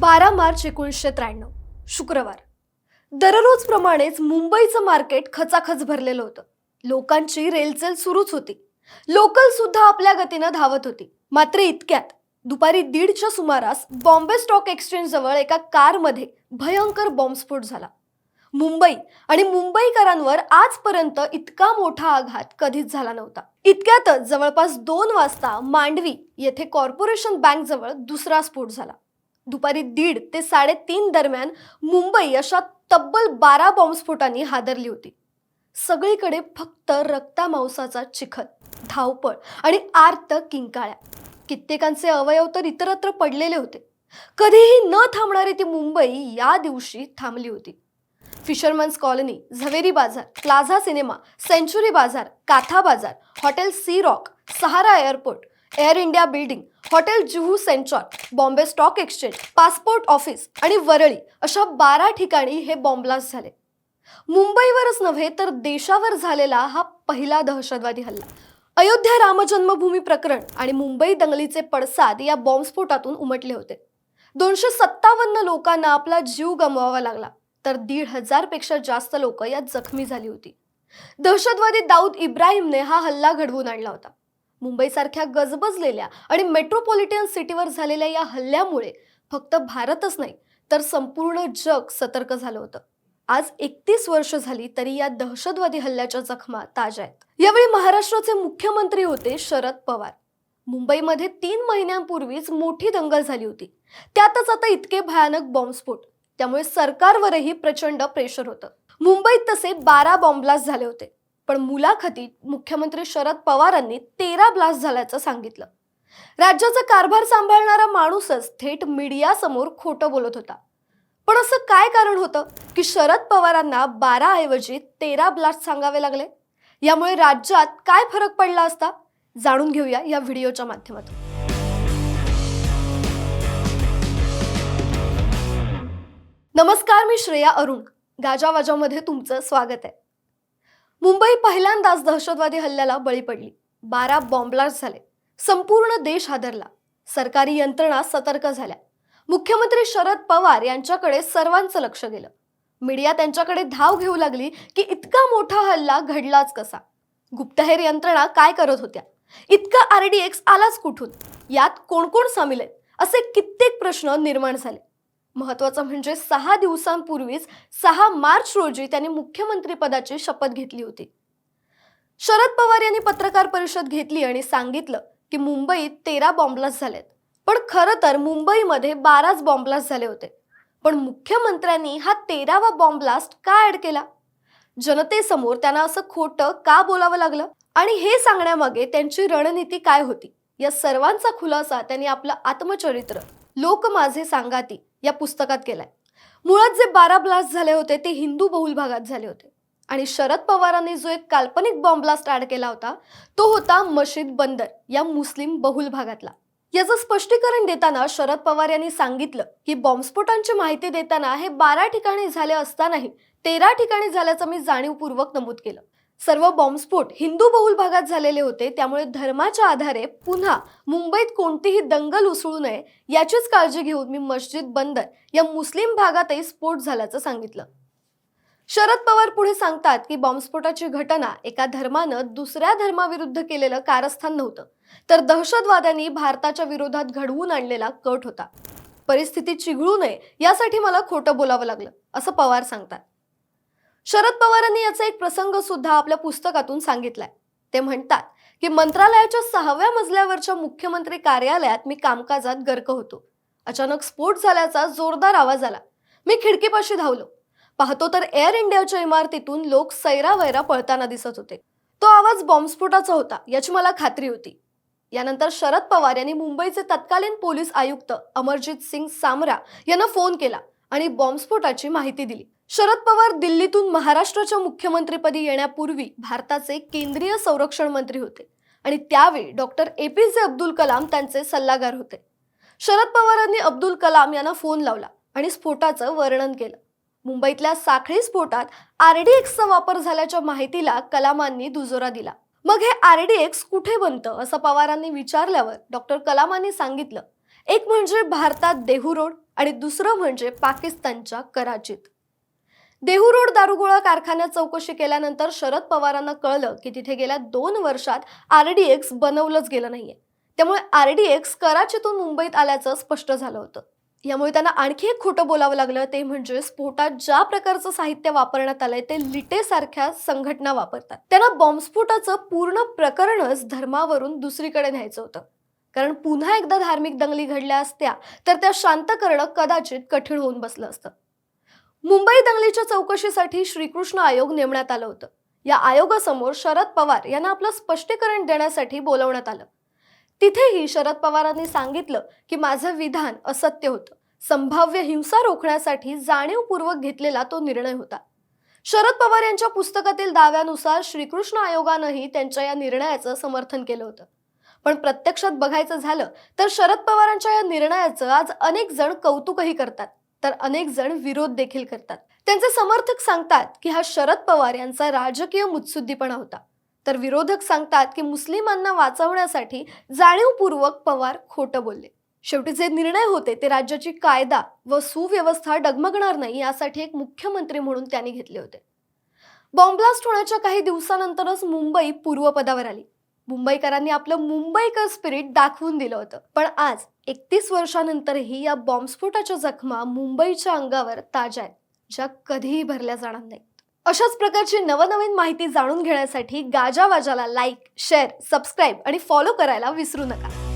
बारा मार्च एकोणीसशे त्र्याण्णव शुक्रवार. दररोजप्रमाणेच मुंबईचं मार्केट खचाखच भरलेलं होतं. लोकांची रेलचेल सुरूच होती. लोकल सुद्धा आपल्या गतीनं धावत होती. मात्र इतक्यात दुपारी दीडच्या सुमारास बॉम्बे स्टॉक एक्सचेंज जवळ एका कारमध्ये भयंकर बॉम्बस्फोट झाला. मुंबई आणि मुंबईकरांवर आजपर्यंत इतका मोठा आघात कधीच झाला नव्हता. इतक्यातच जवळपास दोन वाजता मांडवी येथे कॉर्पोरेशन बँक जवळ दुसरा स्फोट झाला. दुपारी दीड ते साडेतीन दरम्यान मुंबई अशा तब्बल बारा बॉम्बस्फोटांनी हादरली होती. सगळीकडे फक्त रक्ता मांसाचा चिखल धावपळ आणि आर्त किंकाळ्या. कित्येकांचे अवयव तर इतरत्र पडलेले होते. कधीही न थांबणारी ती मुंबई या दिवशी थांबली होती. फिशरमन्स कॉलनी झवेरी बाजार प्लाझा सिनेमा सेंचुरी बाजार काथा बाजार hotel sea rock Sahara airport air India building hotel Juhu Centaur Bombay stock exchange passport office आणि वरळी अशा बारा ठिकाणी हे बॉम्बलास्ट झाले. मुंबईवरच नव्हे तर देशावर झालेला हा पहिला दहशतवादी हल्ला. अयोध्या रामजन्मभूमी प्रकरण आणि मुंबई दंगलीचे पडसाद या बॉम्बस्फोटातून उमटले होते. दोनशे सत्तावन्न लोकांना आपला जीव गमवावा लागला तर दीड हजारपेक्षा जास्त लोक यात जखमी झाली होती. दहशतवादी दाऊद इब्राहिमने हा हल्ला घडवून आणला होता. मुंबईसारख्या गजबजलेल्या आणि मेट्रोपॉलिटन सिटीवर झालेल्या या हल्ल्यामुळे फक्त भारतच नाही तर संपूर्ण जग सतर्क झालं होतं. आज एकतीस वर्ष झाली तरी या दहशतवादी हल्ल्याच्या जखमा ताज्या आहेत. यावेळी महाराष्ट्राचे मुख्यमंत्री होते शरद पवार. मुंबईमध्ये तीन महिन्यांपूर्वीच मोठी दंगल झाली होती. त्यातच आता इतके भयानक बॉम्बस्फोट. त्यामुळे सरकारवरही प्रचंड प्रेशर होतं. मुंबईत तसे बारा बॉम्ब ब्लास्ट झाले होते. पण मुलाखतीत मुख्यमंत्री शरद पवारांनी तेरा ब्लास्ट झाल्याचं सांगितलं. राज्याचा कारभार सांभाळणारा माणूसच थेट मीडियासमोर खोटं बोलत होता. पण असं काय कारण होतं की शरद पवारांना बारा ऐवजी तेरा ब्लास्ट सांगावे लागले? यामुळे राज्यात काय फरक पडला असता? जाणून घेऊया या व्हिडिओच्या माध्यमातून. नमस्कार मी श्रेया अरुण. गाजावाजामध्ये तुमचं स्वागत आहे. मुंबई पहिल्यांदाच दहशतवादी हल्ल्याला बळी पडली. बारा बॉम्बलास्ट झाले. संपूर्ण देश हादरला. सरकारी यंत्रणा सतर्क झाल्या. मुख्यमंत्री शरद पवार यांच्याकडे सर्वांचं लक्ष गेलं. मीडिया त्यांच्याकडे धाव घेऊ लागली की इतका मोठा हल्ला घडलाच कसा? गुप्तहेर यंत्रणा काय करत होत्या? इतका आरडीएक्स आलाच कुठून? यात कोण कोण सामील आहेत? असे कित्येक प्रश्न निर्माण झाले. महत्वाचं म्हणजे सहा दिवसांपूर्वीच सहा मार्च रोजी त्यांनी मुख्यमंत्रीपदाची शपथ घेतली होती. शरद पवार यांनी पत्रकार परिषद घेतली आणि सांगितलं की मुंबईत तेरा बॉम्बलास्ट झालेत. पण खरं तर मुंबईमध्ये बाराच बॉम्बलास्ट झाले होते. पण मुख्यमंत्र्यांनी हा तेरावा बॉम्बलास्ट का ऍड केला? जनतेसमोर त्यांना असं खोटं का बोलावं लागलं? आणि हे सांगण्यामागे त्यांची रणनीती काय होती? या सर्वांचा खुलासा त्यांनी आपलं आत्मचरित्र लोक माझे सांगाती या पुस्तकात केलाय. मुळात जे बारा ब्लास्ट झाले होते ते हिंदू बहुल भागात झाले होते. आणि शरद पवारांनी जो एक काल्पनिक बॉम्ब ब्लास्ट ऍड केला होता तो होता मशीद बंदर या मुस्लिम बहुल भागातला याचं स्पष्टीकरण देताना शरद पवार यांनी सांगितलं की बॉम्बस्फोटांची माहिती देताना हे बारा ठिकाणी झाले असतानाही तेरा ठिकाणी झाल्याचं मी जाणीवपूर्वक नमूद केलं. सर्व बॉम्बस्फोट हिंदू बहुल भागात झालेले होते. त्यामुळे धर्माच्या आधारे पुन्हा मुंबईत कोणतीही दंगल उसळू नये याचीच काळजी घेऊन मी मस्जिद बंदर या मुस्लिम भागातही स्फोट झाल्याचं सांगितलं. शरद पवार पुढे सांगतात की बॉम्बस्फोटाची घटना एका धर्मानं दुसऱ्या धर्माविरुद्ध केलेलं कारस्थान नव्हतं. तर दहशतवाद्यांनी भारताच्या विरोधात घडवून आणलेला कट होता. परिस्थिती चिघळू नये यासाठी मला खोटं बोलावं लागलं असं पवार सांगतात. शरद पवारांनी याचा एक प्रसंग सुद्धा आपल्या पुस्तकातून सांगितलाय. ते म्हणतात की मंत्रालयाच्या सहाव्या मजल्यावरच्या मुख्यमंत्री कार्यालयात मी कामकाजात गर्क होतो. अचानक स्फोट झाल्याचा जोरदार आवाज आला. मी खिडकीपाशी धावलो. पाहतो तर एअर इंडियाच्या इमारतीतून लोक सैरावैरा पळताना दिसत होते. तो आवाज बॉम्बस्फोटाचा होता याची मला खात्री होती. यानंतर शरद पवार यांनी मुंबईचे तत्कालीन पोलीस आयुक्त अमरजित सिंग सामरा यांना फोन केला आणि बॉम्बस्फोटाची माहिती दिली. शरद पवार दिल्लीतून महाराष्ट्राच्या मुख्यमंत्रीपदी येण्यापूर्वी भारताचे केंद्रीय संरक्षण मंत्री होते. आणि त्यावेळी डॉक्टर ए पी जे अब्दुल कलाम त्यांचे सल्लागार होते. शरद पवारांनी अब्दुल कलाम यांना फोन लावला आणि स्फोटाचं वर्णन केलं. मुंबईतल्या साखळी स्फोटात आरडीएक्सचा वापर झाल्याच्या माहितीला कलामांनी दुजोरा दिला. मग हे आरडीएक्स कुठे बनतं असं पवारांनी विचारल्यावर डॉक्टर कलामांनी सांगितलं एक म्हणजे भारतात देहू रोड आणि दुसरं म्हणजे पाकिस्तानच्या कराचीत. देहू रोड दारुगोळा कारखान्यात चौकशी केल्यानंतर शरद पवारांना कळलं की तिथे गेल्या दोन वर्षात आरडीएक्स बनवलंच गेलं नाहीये. त्यामुळे आरडीएक्स कराचीतून मुंबईत आल्याचं स्पष्ट झालं होतं. यामुळे त्यांना आणखी एक खोटं बोलावं लागलं ते म्हणजे स्फोटात ज्या प्रकारचं साहित्य वापरण्यात आलंय ते लिटेसारख्या संघटना वापरतात. त्यांना बॉम्बस्फोटाचं पूर्ण प्रकरणच धर्मावरून दुसरीकडे न्यायचं होतं. कारण पुन्हा एकदा धार्मिक दंगली घडल्या असत्या तर त्या शांत करणं कदाचित कठीण होऊन बसलं असतं. मुंबई दंगलीच्या चौकशीसाठी श्रीकृष्ण आयोग नेमण्यात आलं होतं. या आयोगासमोर शरद पवार यांना आपलं स्पष्टीकरण देण्यासाठी बोलवण्यात आलं. तिथेही शरद पवारांनी सांगितलं की माझं विधान असत्य होतं. संभाव्य हिंसा रोखण्यासाठी जाणीवपूर्वक घेतलेला तो निर्णय होता. शरद पवार यांच्या पुस्तकातील दाव्यानुसार श्रीकृष्ण आयोगानंही त्यांच्या या निर्णयाचं समर्थन केलं होतं. पण प्रत्यक्षात बघायचं झालं तर शरद पवारांच्या या निर्णयाचं आज अनेक जण कौतुकही करतात. तर अनेक जण विरोध देखील करतात. त्यांचे समर्थक सांगतात की हा शरद पवार यांचा राजकीय मुत्सुद्दीपणा होता. तर विरोधक सांगतात की मुस्लिमांना वाचवण्यासाठी जाणीवपूर्वक पवार खोटं बोलले. शेवटी जे निर्णय होते ते राज्याची कायदा व सुव्यवस्था डगमगणार नाही यासाठी एक मुख्यमंत्री म्हणून त्यांनी घेतले होते. बॉम्बलास्ट होण्याच्या काही दिवसानंतरच मुंबई पूर्वपदावर आली. मुंबईकरांनी आपलं मुंबईकर स्पिरिट दाखवून दिलं होतं. पण आज एकतीस वर्षानंतरही या बॉम्बस्फोटाच्या जखमा मुंबईच्या अंगावर ताज्या आहेत ज्या कधीही भरल्या जाणार नाहीत. अशाच प्रकारची नवनवीन माहिती जाणून घेण्यासाठी गाजावाजाला लाईक शेअर सबस्क्राईब आणि फॉलो करायला विसरू नका.